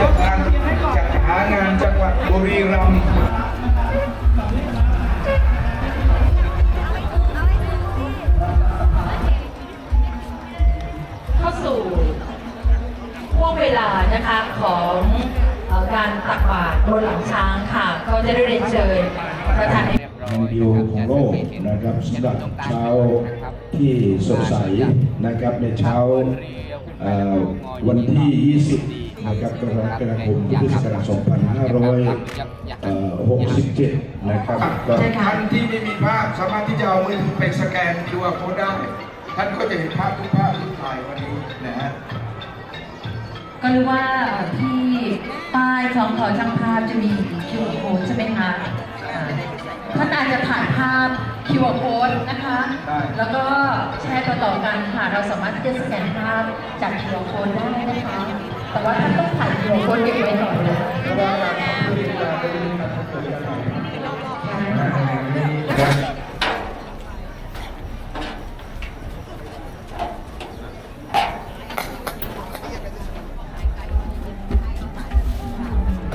จะทางจัดหางานจังหวัดบุรีรัมย์เข้าสู่ห่วงเวลานะคะของการตักบาตรบนหลังช้างค่ะ ก็จะได้เรียนเชิญประธานแห่งเดียวของโลกนะครับสำหรับเช้าที่สดใสนะครับในเช้าวันที่ 20 นะครับกรกฎาคมพุทธศักราช2567 นะครับก็ท่านที่ไม่มีภาพสามารถที่จะเอามือถือไปสแกนดูว่าโค้ดได้ ท่านก็จะเห็นภาพทุกภาพที่ถ่ายวันนี้นะฮะก็รู้ว่าที่ป้ายของขอช่างภาพจะมี QR code ใช่ไหมคะอ่าท่านอาจจะผ่านภาพ QR code นะคะได้แล้วก็แชร์ต่อๆกันค่ะ เราสามารถที่จะสแกนภาพจาก QR code ได้นะคะ แต่ว่าท่านต้องถ่าย QR code เก็บไว้ก่อนเลยเพราะว่าการพูดเวลาจะมีการเกิดขึ้นได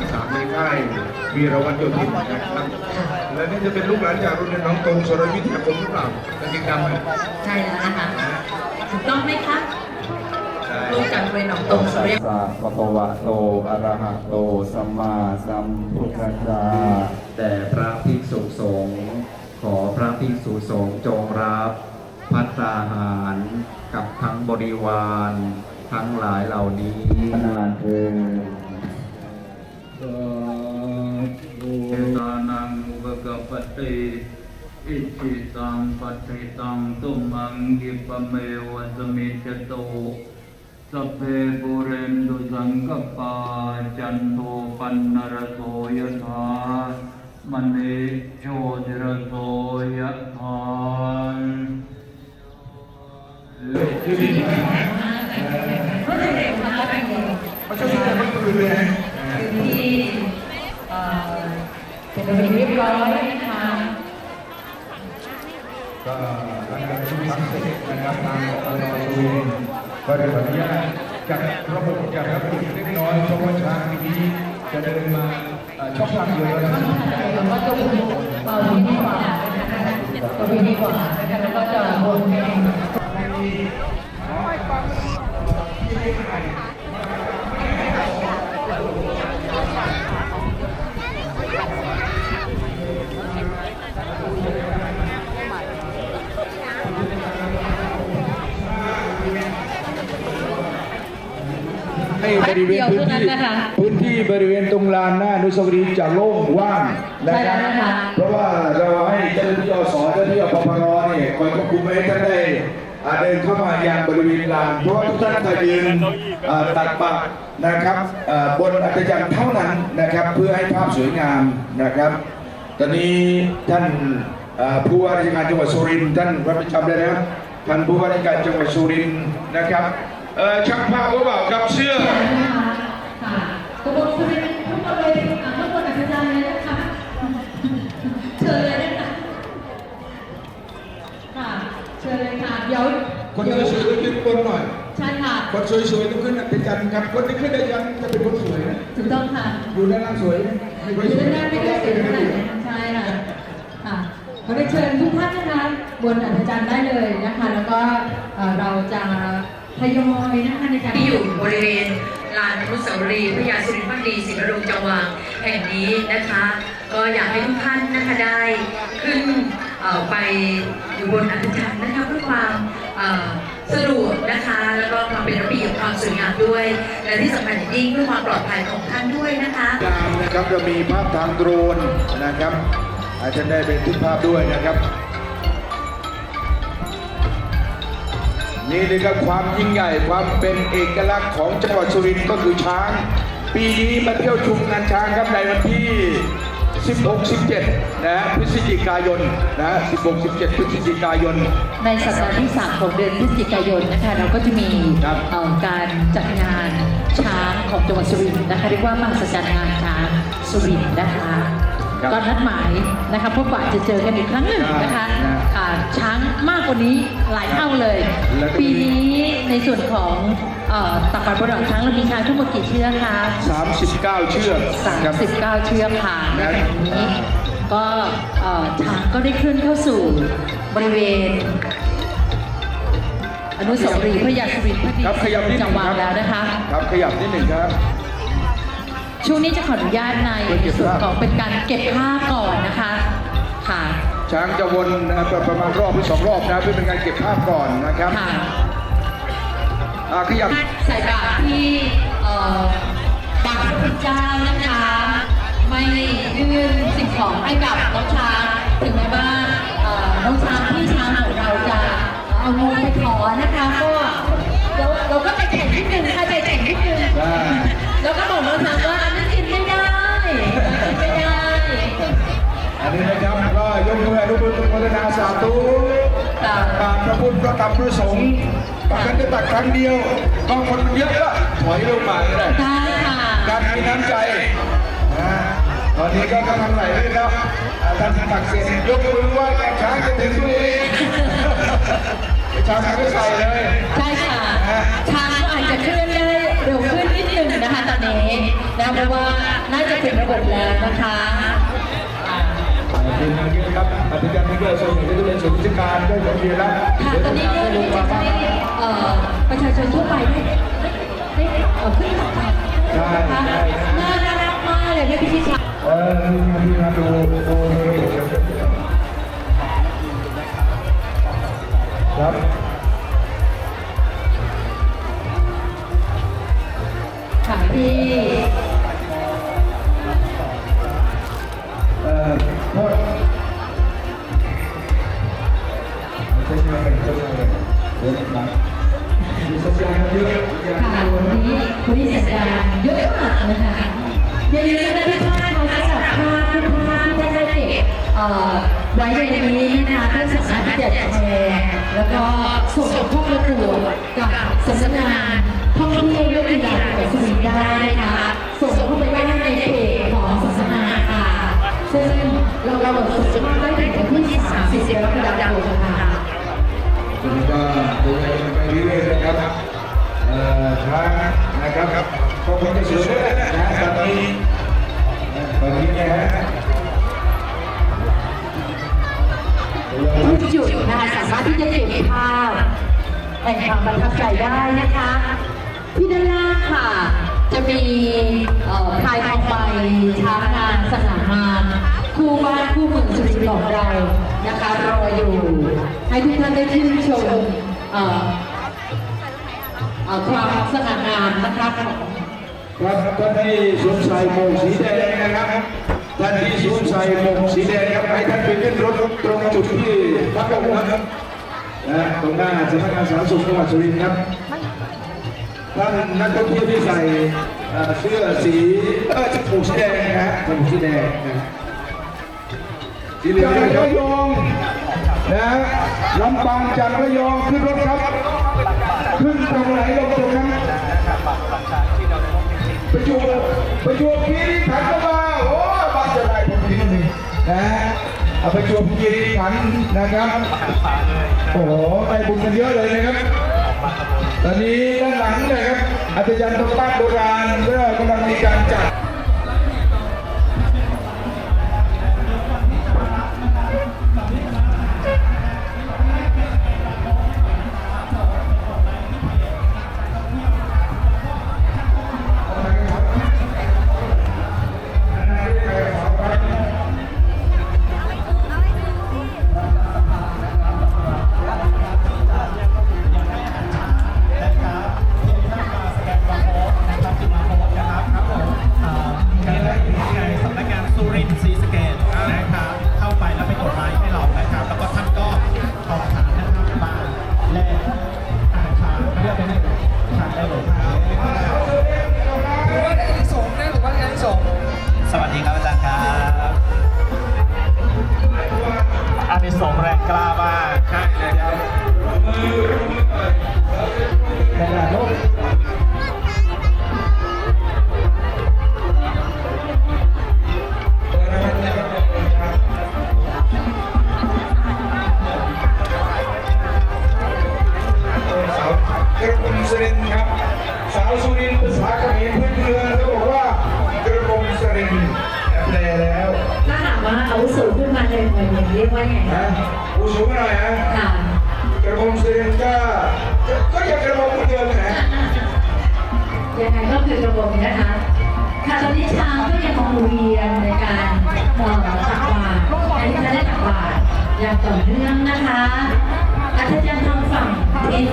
้สามในค่ายวีรวัตโยธินนะครับและนี่จะเป็นลูกหลานจากรงเรียนน้องตรงสรวิทยาคมหรือเปล่ากางเกงดำไหมใช่แล้วนะคะ สุริยสะปะวะโตอะระหะโตสัมมาสัมพุทธัสสะแต่พระภิกษุสงฆ์ขอพระภิกษุสงฆ์จงรับพัตตาหารกับทั้งบริวาร ทั้งหลายเหล่านี้นานเทินสาธุตานังอุปกปปติอิจิตังปฏิตังตุมังกิปเมวะสมิจโต สัพเพปุเรนตุสังกปาจันโทปันนรโสยถามณีโชติรโสยถาเขาจะมีแต่คนอื่นเลยนะที่เอ่อเป็นระเบียบเรียบร้อยนะคะก็หลังจากที่ทำเสร็จนะครับทางอบตสุรินทร์ ก็ได้ขออนุญาตจากระบบจากระบบเล็กน้อยเพราะว่าช้างนี้จะเดินมาช่องทางเดียวนะครับแล้วก็จะวนเบาดีดีกว่านะคะเบาดีดีกว่านะคะแล้วก็จะวนเอง ให้บริเวณพื้นที่พื้นที่บริเวณตรงลานหน้าอนุสาวรีย์จะโล่งว่างนะครับเพราะว่าเราให้เจ้าหน้าที่อสเจ้าหน้าที่อปพรเนี่ยคอยควบคุมไม่ให้ท่านได้อาเดินเข้ามายังบริเวณลานเพราะว่าทุกท่านจะยืนอ่าตักนะครับบนอัตจันทร์เท่านั้นนะครับ เพื่อให้ภาพสวยงามนะครับ ตอนนี้ท่านผู้ว่าราชการจังหวัดสุรินทร์ท่านรับผิดชอบเลยนะครับท่านผู้ว่าราชการจังหวัดสุรินทร์นะครับ เอ่อช่างภาพก็บอกครับเสื้อนะคะค่ะตกลงคุณเป็นทุกคนเลยอะทุกคนอัศจรรย์เลยนะคะเชิญเลยนะคะค่ะเชิญเลยค่ะเดี๋ยวคนเดี๋ยวสวยๆต้องขึ้นบนหน่อย ใช่ค่ะ คนสวยๆต้องขึ้นอัตจันทร์ครับ คนที่ขึ้นอัตจันทร์จะเป็นคนสวยนะถูกต้องค่ะอยู่ด้านล่างสวยไม่อค่อยยู่สวยด้านหน้าไม่ได้เสียเท่าไหร่นะคะใช่ค่ะค่ะขอได้เชิญทุกท่านนะคะบนอัศจรรย์ได้เลยนะคะ แล้วก็เอ่อเราจะ ทยอยนะคะในการที่อยู่บริเวณลานอนุสาวรีย์พระยาสุรินทร์พักดีศรีนรงค์จังหวังแห่งนี้นะคะ ก็อยากให้ทุกท่านนะคะได้ขึ้นไปอยู่บนอัศจรรย์นะคะเพื่อความสะดวกนะคะแล้วก็ความเป็นระเบียบความสวยงามด้วย และที่สำคัญยิ่งเพื่อความปลอดภัยของท่านด้วยนะคะดาวนะครับเรามีภาพทางโดรนนะครับอาจจะได้เป็นทุกภาพด้วยนะครับ นี่เลยครับความยิ่งใหญ่ความเป็นเอกลักษณ์ของจังหวัดสุรินทร์ก็คือช้าง ปีนี้มาเที่ยวชุมงานช้างครับในวันที่ 16 17 นะฮะพฤศจิกายนนะฮะ16 17 พฤศจิกายน ในสัปดาห์ที่ 3 ของเดือนพฤศจิกายนนะคะเราก็จะมีครับ เอ่อการจัดงานช้างของจังหวัดสุรินทร์นะคะเรียกว่ามหัศจรรย์งานช้างสุรินทร์นะคะ ครับก็นัดหมายนะคะพบปะจะเจอกันอีกครั้งหนึ่งนะคะครับอ่าช้างมากกว่านี้หลายเท่าเลย แล้วก็มี ปีนี้ในส่วนของเอ่อตักบาตรบนหลังช้างเรามีช้างทั้งหมดกี่เชือกคะ 39 เชือกครับ 39 เชือกค่ะในขณะนี้ก็เอ่อช้างก็ได้เคลื่อนเข้าสู่บริเวณ อนุสาวรีย์พระยาสุรินทร์พระดีครับขยับนิดหจันึ่งงหวัดครับ แล้วนะคะ ครับขยับนิดหนึ่งครับ ช่วงนี้จะขออนุญาตในเก็บส่วนภาพของเป็นการเก็บภาพก่อนนะคะ ค่ะ ช้างจะวนนะประมาณรอบหรือสองรอบนะเพื่อเป็นการเก็บภาพก่อนนะครับค่ะอ่าขยับใส่บาตรที่เอ่อบาตรพระพุทธเจ้านะคะ ไม่ยื่นสิ่งของให้กับน้องช้างถึงแม้ว่าเอ่อน้องช้างที่ช้างของเราจะเอางูไปขอนะคะก็ ระพุทธพระธรรมพระสงฆ์ตักกันจะตักครั้งเดียวบางคนมันเยอะก็ถอยลงมาก็ได้ได้ค่ะการมีน้ำใจนะตอนนี้ก็กำลังไหลเลยครับอ่าท่านตักเสร็จยกมือไหว้แก่ช้างจะถึงตัวเองช้างก็ใส่เลยใช่ค่ะช้างก็อาจจะเคลื่อนได้เร็วขึ้นนิดนึงนะคะตอนนี้นะเพราะว่าน่าจะถึงระบบแล้วนะคะอ่า เป็นอย่างนี้นะครับอาจารย์ที่เกิดส่วนใหญ่ก็จะเป็นส่วนราชการได้ผลเรียนแล้วค่ะตอนนี้ก็รู้จะให้เอ่อประชาชนทั่วไปได้ ประกวดกับสำนักงานท่องเที่ยวและกีฬาจังหวัดสุรินทร์ได้นะคะส่งเข้าไปได้ในเพจของสำนักงานค่ะซึ่งเราเราส่งภาพได้ถึงวันที่30กรกฎาคมค่ะคุณก็ดูแลกันไปเรื่อยๆนะครับเอ่อช้างนะครับก็คงจะเสวยด้วยนะตอนนี้ตอนนี้นะฮะทุกจุดนะคะสามารถที่จะเก็บภาพ แห่งความประทับใจได้นะคะที่ด้านล่างค่ะ จะมีพายทองใบช้างงานสนามงานคู่บ้านคู่เมืองสุรินทร์ของเรานะคะรออยู่ให้ทุกท่านได้ชื่นชมความสง่างามนะคะครับท่านที่สวมใส่หมวกสีแดงนะครับท่านที่สวมใส่หมวกสีแดงครับให้ท่านไปขึ้นรถตรงจุดที่พักลงนครับ นะตรงหน้าสำนักงานสาธารณสุขจังหวัดสุรินทร์ครับท่านนักท่องเที่ยวที่ใส่เสื้อสีเออหมวกสีแดงนะฮะหมวกสีแดงนะสีเหลืองจากระยองนะฮะลำปางจากระยองขึ้นรถครับ ขึ้นตรงไหนลงตรงนั้นประจวบประจวบคีรีขันธ์ก็มาโอ้บ้านจะได้ผมทีนึงนะ เอาประจวบคีรีขันธ์นะครับ โอ้โหไปบุญกันเยอะเลยนะครับ ตอนนี้ด้านหลังนะครับอาจารย์ตรงบ้านโบราณก็กำลังมีการจัด สูงหน่อยนะค่ะกระผมเซนก็ก็ยังกระผมเหมือนเดิมนะยังไงก็คือกระบอกนะคะ ค่ะตอนนี้ช้างก็ยังคงเวียนในการเอ่อตักบาตรอันนี้จะได้ตักบาตรอย่างต่อเนื่องนะคะอาจารย์ทางฝั่งทิศ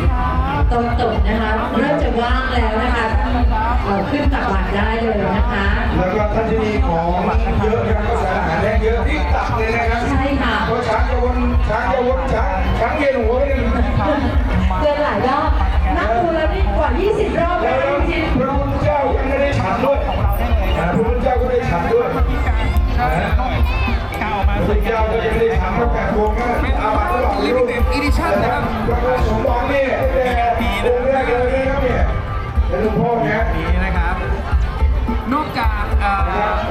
ตะวันตกนะคะเริ่มจะว่างแล้วนะคะเอ่อขึ้นตักบาตรได้เลยนะคะแล้วก็ท่านที่มีของเยอะนะครับก็สารอาหารแห้งเยอะที่ตักเลยนะครับใช่ค่ะเพราะช้างจะวนช้างจะวนช้างช้างเย็นหัวไม่ได้เดินหลายรอบนั่งดูแล้วนี่กว่า 20 รอบแล้แล้ววจริงพระพุทธเจ้ายังไม่ได้ฉันด้วยนะพระพุทธเจ้าก็ได้ฉันด้วย นี่นนะครับพระพุทธสมบัตินี่แต่องค์แรกเลยครับเนี่ยเป็นหลวงพ่อเนี่ยนี้นะครับ นอกจาก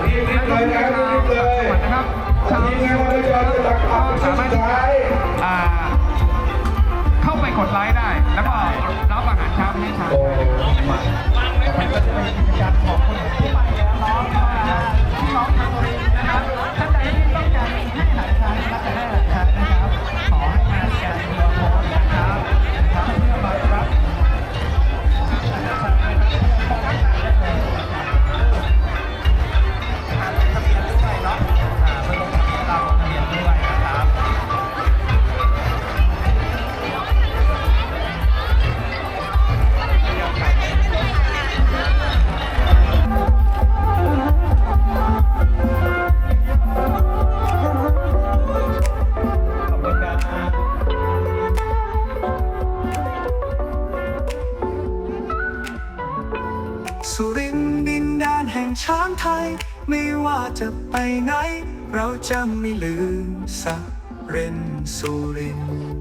รีบเลยนะรีบเลยนะครับชาวทีมงานเราจะจะตักปักสามารถที่สุดจะท้ายเข้าไปกดไลค์ได้ แล้วก็รับอาหารเช้าให้ชาวโอ้พี่น้องชาวสุรินทร์นะครับท่านใดที่ต้อง ห่งช้างไทย ไม่ว่าจะไปไหน เราจะไม่ลืมสักเรนสุรินทร์